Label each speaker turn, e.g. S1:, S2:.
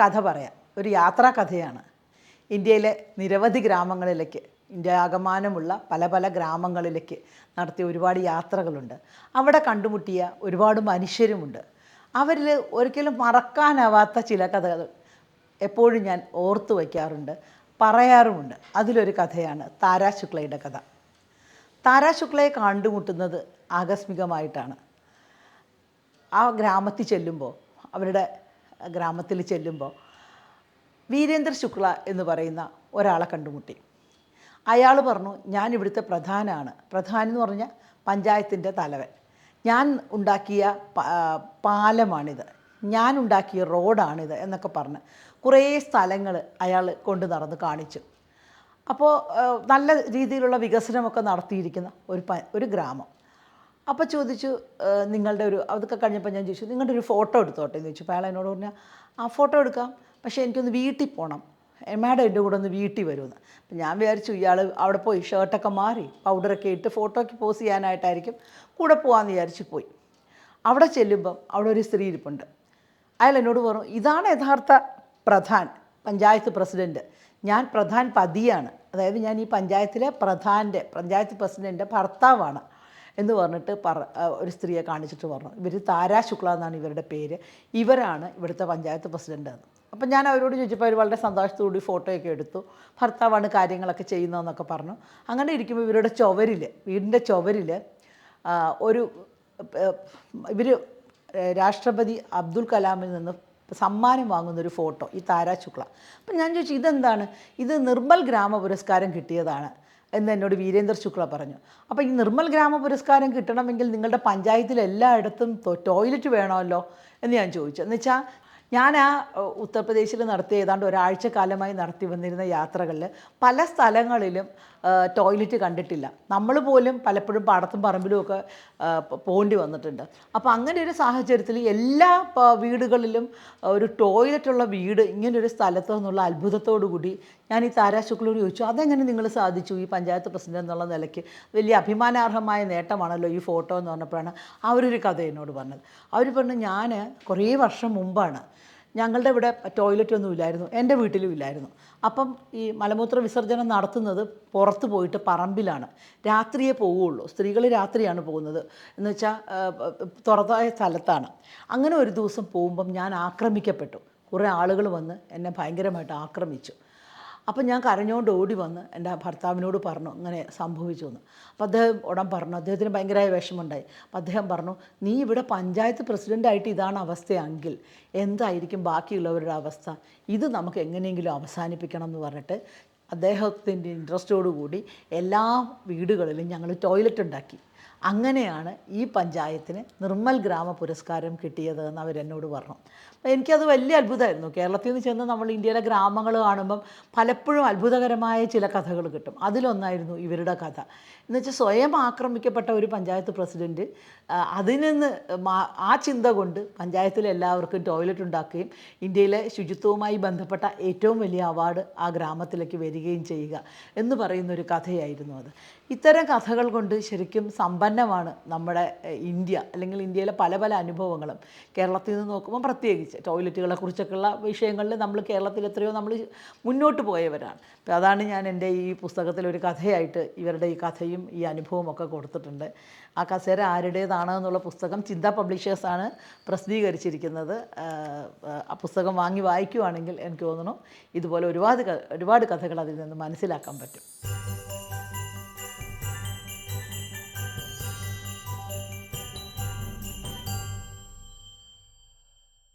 S1: കഥ പറയാം. ഒരു യാത്രാ കഥയാണ്. ഇന്ത്യയിലെ നിരവധി ഗ്രാമങ്ങളിലേക്ക് ഇന്ത്യ ആകമാനമുള്ള പല പല ഗ്രാമങ്ങളിലേക്ക് നടത്തിയ ഒരുപാട് യാത്രകളുണ്ട്. അവിടെ കണ്ടുമുട്ടിയ ഒരുപാട് മനുഷ്യരുമുണ്ട്. അവരിൽ ഒരിക്കലും മറക്കാനാവാത്ത ചില കഥകൾ എപ്പോഴും ഞാൻ ഓർത്തു വയ്ക്കാറുണ്ട് പറയാറുമുണ്ട്. അതിലൊരു കഥയാണ് താരാ ശുക്ലയുടെ കഥ. താരാ ശുക്ലയെ കണ്ടുമുട്ടുന്നത് ആകസ്മികമായിട്ടാണ്. ആ ഗ്രാമത്തിൽ ചെല്ലുമ്പോൾ അവരുടെ ഗ്രാമത്തിൽ ചെല്ലുമ്പോൾ വീരേന്ദ്ര ശുക്ല എന്ന് പറയുന്ന ഒരാളെ കണ്ടുമുട്ടി. അയാൾ പറഞ്ഞു ഞാൻ ഇവിടുത്തെ പ്രധാനാണ്. പ്രധാൻ എന്ന് പറഞ്ഞാൽ പഞ്ചായത്തിന്റെ തലവൻ. ഞാൻ ഉണ്ടാക്കിയ പാലമാണിത്. ഞാൻ ഉണ്ടാക്കിയ റോഡാണിത് എന്നൊക്കെ പറഞ്ഞ് കുറേ സ്ഥലങ്ങൾ അയാൾ കൊണ്ട് നടന്ന് കാണിച്ചു. അപ്പോൾ നല്ല രീതിയിലുള്ള വികസനമൊക്കെ നടത്തിയിരിക്കുന്ന ഒരു ഒരു ഗ്രാമം. അപ്പോൾ ചോദിച്ചു നിങ്ങളുടെ ഒരു അതൊക്കെ കഴിഞ്ഞപ്പോൾ ഞാൻ ചോദിച്ചു നിങ്ങളുടെ ഒരു ഫോട്ടോ എടുത്തോട്ടെ? എന്ന് ചോദിച്ചു. അപ്പോൾ അയാൾ എന്നോട് പറഞ്ഞാൽ ആ ഫോട്ടോ എടുക്കാം. പക്ഷേ എനിക്കൊന്ന് വീട്ടിൽ പോകണം എമ്മയുടെ എന്റെ കൂടെ ഒന്ന് വീട്ടിൽ വരുമെന്ന്. അപ്പം ഞാൻ വിചാരിച്ചു ഇയാൾ അവിടെ പോയി ഷർട്ടൊക്കെ മാറി പൗഡറൊക്കെ ഇട്ട് ഫോട്ടോയ്ക്ക് പോസ് ചെയ്യാനായിട്ടായിരിക്കും കൂടെ പോകാമെന്ന് വിചാരിച്ച് പോയി. അവിടെ ചെല്ലുമ്പം അവിടെ ഒരു സ്ത്രീ ഇരിപ്പുണ്ട്. അയാൾ എന്നോട് പറഞ്ഞു ഇതാണ് യഥാർത്ഥ പ്രധാൻ പഞ്ചായത്ത് പ്രസിഡന്റ് ഞാൻ പ്രധാൻ പതിയാണ്. അതായത് ഞാൻ ഈ പഞ്ചായത്തിലെ പ്രധാന്റെ പഞ്ചായത്ത് പ്രസിഡന്റിന്റെ ഭർത്താവാണ്. എന്ന് പറഞ്ഞിട്ട് പറ ഒരു സ്ത്രീയെ കാണിച്ചിട്ട് പറഞ്ഞു. ഇവർ താരാ ശുക്ല എന്നാണ് ഇവരുടെ പേര്. ഇവരാണ് ഇവിടുത്തെ പഞ്ചായത്ത് പ്രസിഡന്റ് എന്ന്. അപ്പം ഞാൻ അവരോട് ചോദിച്ചപ്പോൾ അവർ വളരെ സന്തോഷത്തോടുകൂടി ഫോട്ടോയൊക്കെ എടുത്തു. ഭർത്താവാണ് കാര്യങ്ങളൊക്കെ ചെയ്യുന്നതെന്നൊക്കെ പറഞ്ഞു. അങ്ങനെ ഇരിക്കുമ്പോൾ ഇവരുടെ ചുവരിൽ വീടിന്റെ ചുവരിൽ ഒരു ഇവർ രാഷ്ട്രപതി അബ്ദുൽ കലാമിൽ നിന്ന് സമ്മാനം വാങ്ങുന്ന ഒരു ഫോട്ടോ ഈ താരാ ശുക്ല. അപ്പം ഞാൻ ചോദിച്ചു ഇതെന്താണ്? ഇത് നിർമ്മൽ ഗ്രാമ പുരസ്കാരം കിട്ടിയതാണ്. എന്ന് എന്നോട് വീരേന്ദ്ര ശുക്ല പറഞ്ഞു. അപ്പോൾ ഈ നിർമ്മൽ ഗ്രാമ പുരസ്കാരം കിട്ടണമെങ്കിൽ നിങ്ങളുടെ പഞ്ചായത്തിൽ എല്ലായിടത്തും ടോയ്ലറ്റ് വേണമല്ലോ എന്ന് ഞാൻ ചോദിച്ചു. എന്ന് വെച്ചാൽ ഞാൻ ആ ഉത്തർപ്രദേശിൽ നടത്തിയ ഏതാണ്ട് ഒരാഴ്ച കാലമായി നടത്തി വന്നിരുന്ന യാത്രകളിൽ പല സ്ഥലങ്ങളിലും ടോയ്ലറ്റ് കണ്ടിട്ടില്ല. നമ്മൾ പോലും പലപ്പോഴും പാടത്തും പറമ്പിലും ഒക്കെ പോകേണ്ടി വന്നിട്ടുണ്ട്. അപ്പോൾ അങ്ങനെ ഒരു സാഹചര്യത്തിൽ എല്ലാ വീടുകളിലും ഒരു ടോയ്ലറ്റുള്ള വീട് ഇങ്ങനൊരു സ്ഥലത്ത് നിന്നുള്ള അത്ഭുതത്തോടു കൂടി ഞാൻ ഈ താരാ ചോദിച്ചു അതെങ്ങനെ നിങ്ങൾ സാധിച്ചു ഈ പഞ്ചായത്ത് പ്രസിഡന്റ് എന്നുള്ള നിലയ്ക്ക്? വലിയ അഭിമാനാർഹമായ നേട്ടമാണല്ലോ ഈ ഫോട്ടോ എന്ന് പറഞ്ഞപ്പോഴാണ് അവരൊരു കഥ എന്നോട് പറഞ്ഞത്. അവർ പറഞ്ഞു ഞാൻ കുറേ വർഷം മുമ്പാണ് ഞങ്ങളുടെ ഇവിടെ ടോയ്ലറ്റ് ഒന്നും ഇല്ലായിരുന്നു. എന്റെ വീട്ടിലും ഇല്ലായിരുന്നു. അപ്പം ഈ മലമൂത്ര വിസർജനം നടത്തുന്നത് പുറത്ത് പോയിട്ട് പറമ്പിലാണ്. രാത്രിയേ പോവുള്ളൂ. സ്ത്രീകൾ രാത്രിയാണ് പോകുന്നത്. എന്ന് വെച്ചാൽ തുറതായ സ്ഥലത്താണ്. അങ്ങനെ ഒരു ദിവസം പോകുമ്പം ഞാൻ ആക്രമിക്കപ്പെട്ടു. കുറേ ആളുകൾ വന്ന് എന്നെ ഭയങ്കരമായിട്ട് ആക്രമിച്ചു. അപ്പം ഞാൻ കരഞ്ഞുകൊണ്ട് ഓടി വന്ന് എന്റെ ഭർത്താവിനോട് പറഞ്ഞു ഇങ്ങനെ സംഭവിച്ചു എന്ന്. അപ്പോൾ അദ്ദേഹം ഉടൻ പറഞ്ഞു അദ്ദേഹത്തിന് ഭയങ്കരമായ വിഷമമുണ്ടായി. അപ്പം അദ്ദേഹം പറഞ്ഞു നീ ഇവിടെ പഞ്ചായത്ത് പ്രസിഡന്റായിട്ട് ഇതാണ് അവസ്ഥയെങ്കിൽ എന്തായിരിക്കും ബാക്കിയുള്ളവരുടെ അവസ്ഥ? ഇത് നമുക്ക് എങ്ങനെയെങ്കിലും അവസാനിപ്പിക്കണം എന്ന് പറഞ്ഞിട്ട് അദ്ദേഹത്തിന്റെ ഇൻട്രസ്റ്റോടുകൂടി എല്ലാ വീടുകളിലും ഞങ്ങൾ ടോയ്ലറ്റ് ഉണ്ടാക്കി. അങ്ങനെയാണ് ഈ പഞ്ചായത്തിന് നിർമ്മൽ ഗ്രാമ പുരസ്കാരം കിട്ടിയത് എന്ന് അവരെന്നോട് പറഞ്ഞു. എനിക്കത് വലിയ അത്ഭുതമായിരുന്നു. കേരളത്തിൽ നിന്ന് ചെന്ന് നമ്മൾ ഇന്ത്യയിലെ ഗ്രാമങ്ങൾ കാണുമ്പം പലപ്പോഴും അത്ഭുതകരമായ ചില കഥകൾ കിട്ടും. അതിലൊന്നായിരുന്നു ഇവരുടെ കഥ. എന്ന് വെച്ചാൽ സ്വയം ആക്രമിക്കപ്പെട്ട ഒരു പഞ്ചായത്ത് പ്രസിഡന്റ് അതിൽ നിന്ന് ആ ചിന്ത കൊണ്ട് പഞ്ചായത്തിലെ എല്ലാവർക്കും ടോയ്ലറ്റ് ഉണ്ടാക്കുകയും ഇന്ത്യയിലെ ശുചിത്വവുമായി ബന്ധപ്പെട്ട ഏറ്റവും വലിയ അവാർഡ് ആ ഗ്രാമത്തിലേക്ക് വരികയും ചെയ്യുക എന്ന് പറയുന്നൊരു കഥയായിരുന്നു അത്. ഇത്തരം കഥകൾ കൊണ്ട് ശരിക്കും സമ്പന്നമാണ് നമ്മുടെ ഇന്ത്യ. അല്ലെങ്കിൽ ഇന്ത്യയിലെ പല പല അനുഭവങ്ങളും. കേരളത്തിൽ നിന്ന് നോക്കുമ്പോൾ പ്രത്യേകിച്ച് ടോയ്ലറ്റുകളെ കുറിച്ചൊക്കെയുള്ള വിഷയങ്ങളിൽ നമ്മൾ കേരളത്തിൽ എത്രയോ നമ്മൾ മുന്നോട്ട് പോയവരാണ്. അപ്പോൾ അതാണ് ഞാൻ എന്റെ ഈ പുസ്തകത്തിൽ ഒരു കഥയായിട്ട് ഇവരുടെ ഈ കഥയും ഈ അനുഭവവും ഒക്കെ കൊടുത്തിട്ടുണ്ട്. ആ കസേര ആരുടേതാണ് എന്നുള്ള പുസ്തകം ചിന്ത പബ്ലിഷേഴ്സാണ് പ്രസിദ്ധീകരിച്ചിരിക്കുന്നത്. ആ പുസ്തകം വാങ്ങി വായിക്കുവാണെങ്കിൽ എനിക്ക് തോന്നുന്നു ഇതുപോലെ ഒരുപാട് ഒരുപാട് കഥകൾ അതിൽ നിന്ന് മനസ്സിലാക്കാൻ പറ്റും.